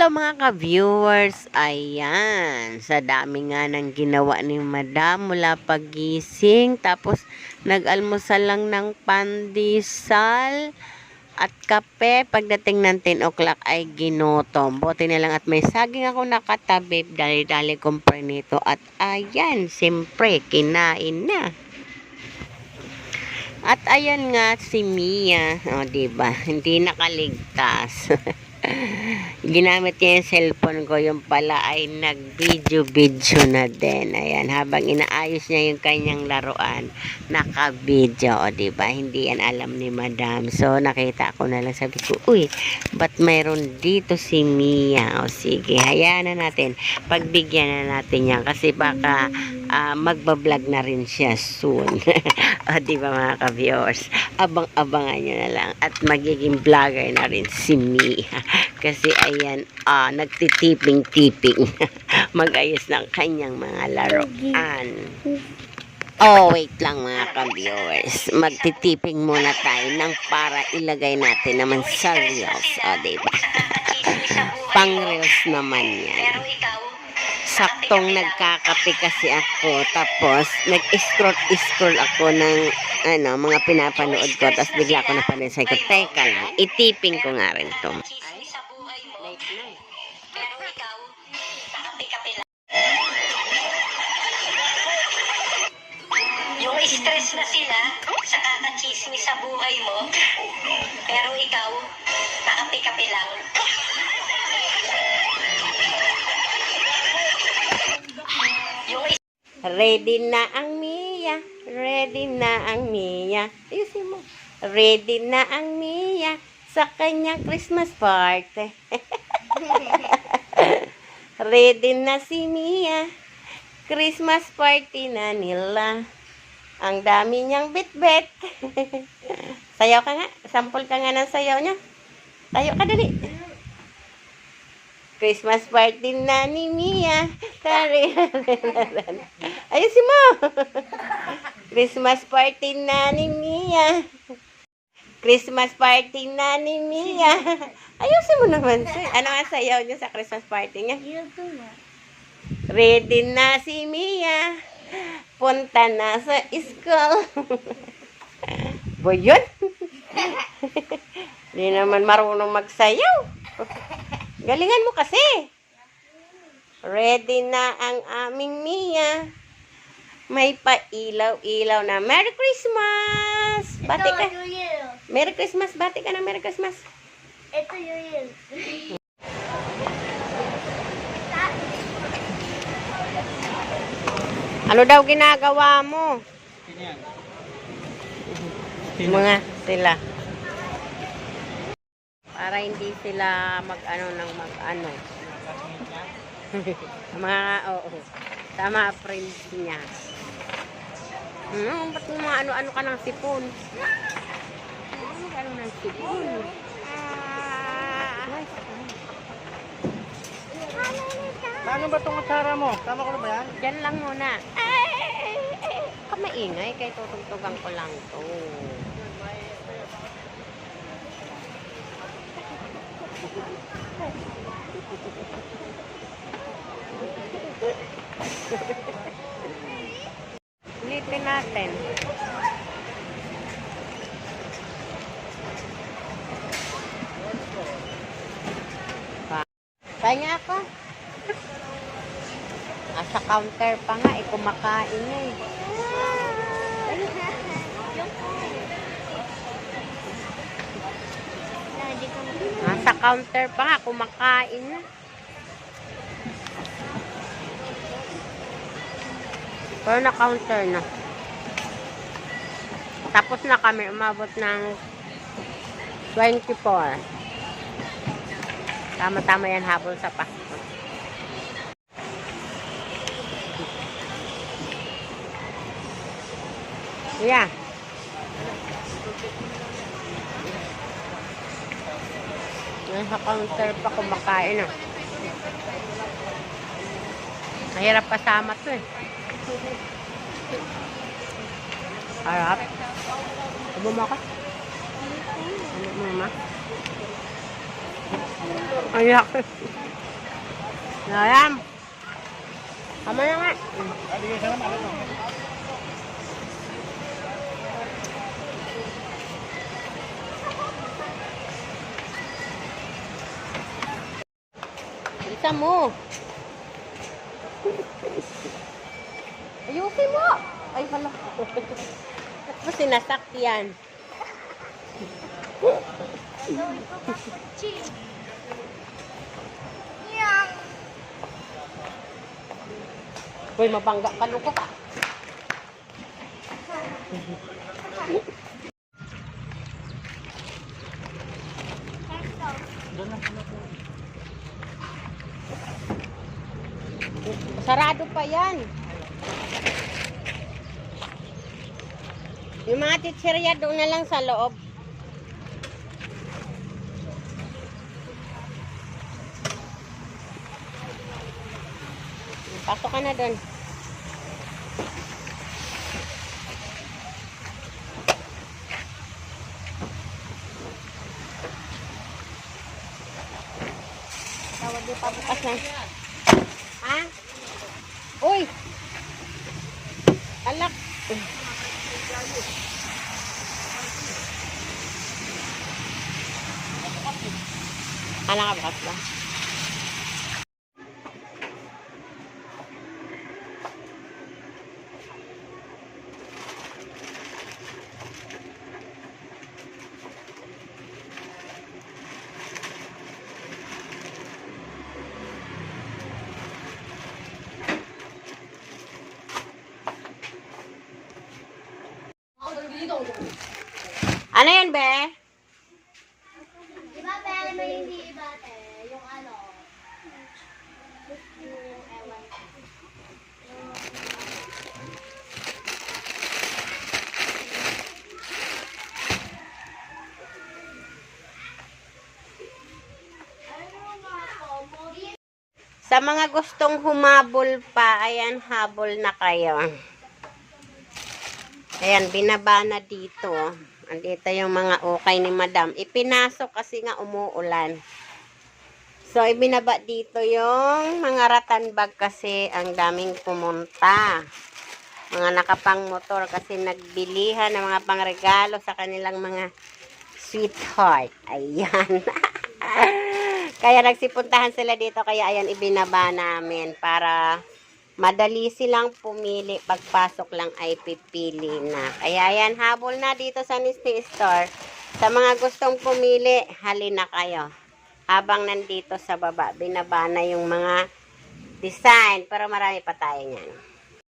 Hello mga ka-viewers. Ayan. Sa dami nga ng ginawa ni Madam mula pagising. Tapos nag-almusal lang ng pandesal at kape. Pagdating ng 10 o'clock ay ginutom. Buti na lang at may saging ako nakatabi. Dali-dali kumpre nito. At ayan, siyempre, kinain na. At ayan nga si Mia. O, diba? Hindi nakaligtas. Ginamit niya yung cellphone ko. Yung pala ay nag-video-video na din. Ayan. Habang inaayos niya yung kanyang laruan, naka-video. O, diba? Hindi yan alam ni Madam. So, nakita ko na lang. Sabi ko, uy, ba't mayroon dito si Mia? O, sige. Hayaan na natin. Pagbigyan na natin yan. Kasi baka ah, magbablog na rin siya soon. o, di ba mga ka-viewers? Abang-abangan nyo na lang. At magiging vlogger na rin si Mia. Kasi ayan, ah, nagtitiping-tiping. Mag-ayos ng kanyang mga laruan. Oh, wait lang mga ka-viewers. Magtitiping muna tayo ng para ilagay natin naman sa reels. O, di ba? Pang reels naman yan saktong nagkakape kasi ako tapos nag-scroll-scroll ako ng ano, mga pinapanood ko tapos bigla ko napansin ko, teka lang, itiping ko nga rin to. Sa. Yung stress sa sa buhay mo, pero ikaw, nakapi-kapi lang. Ready na ang Mia, ready na ang Mia. Ayusin mo. Ready na ang Mia sa kanyang Christmas party. ready na si Mia. Christmas party na nila. Ang dami niyang bit-bit. sayaw ka nga. Sample ka nga ng sayaw niya. Tayo ka dali. Christmas party na ni Mia. Tari. Ayusin mo. Christmas party na ni Mia. Christmas party na ni Mia. Ayusin mo naman. Ano ang sayaw niya sa Christmas party niya? Ready na si Mia. Punta na sa school. Boy, yun. Hindi naman marunong magsayaw. Galingan mo kasi. Ready na ang aming Mia. May pailaw-ilaw na Merry Christmas! Bati ka. Merry Christmas. Bati ka na Merry Christmas. Ito yung Ano daw ginagawa mo? Mga sila. Para hindi sila mag-ano ng mag-ano. mga, oo. Tama, friends niya. Hmm, ba't yung mga ano-ano ka ng sipon? Ano ka ng sipon? Paano ba itong atsara mo? Tama ko na ba yan? Diyan lang muna. Ay, ka maingay kay tutugtugan ko lang to. Ulitin natin. Pa. Kaya ako. Ah, sa counter pa nga, eh, kumakain eh. Counter pa nga, kumakain na. Pero na-counter na. Tapos na kami, umabot ng 24. Tama-tama yan habol sa Pasko. Yeah. Nasa counter pa kumakain ah. Mahirap kasama to eh. Harap. Tubo mo ka? Ano mo ma? Ayak. Ayan. Tama na nga. Adi kayo sana Isa mo. Ayusin mo. Ay, hala. Ba't mo sinasakyan? Uy, mabangga ka luko ka. Sarado pa yan. Yung mga chichirya doon na lang sa loob. Pasok ka na doon. Tawag di pa bukas na. Uy! Alak! Ala ka bukas ba? Ano yun, be? Di ba, pero may hindi iba, te? Yung ano, yung ewan. Sa mga gustong humabol pa, ayan, habol na kayo. Ayan, binaba na dito. Andito yung mga ukay ni madam. Ipinasok kasi nga umuulan. So, ibinaba dito yung mga ratan bag kasi ang daming pumunta. Mga nakapang motor kasi nagbilihan ng mga pangregalo sa kanilang mga sweetheart. Ayan. kaya nagsipuntahan sila dito kaya ayan ibinaba namin para madali silang pumili pagpasok lang ay pipili na. Kaya ayan habol na dito sa Nisty Store. Sa mga gustong pumili, halina kayo. Habang nandito sa baba, binaba na yung mga design para marami pa tayo niyan.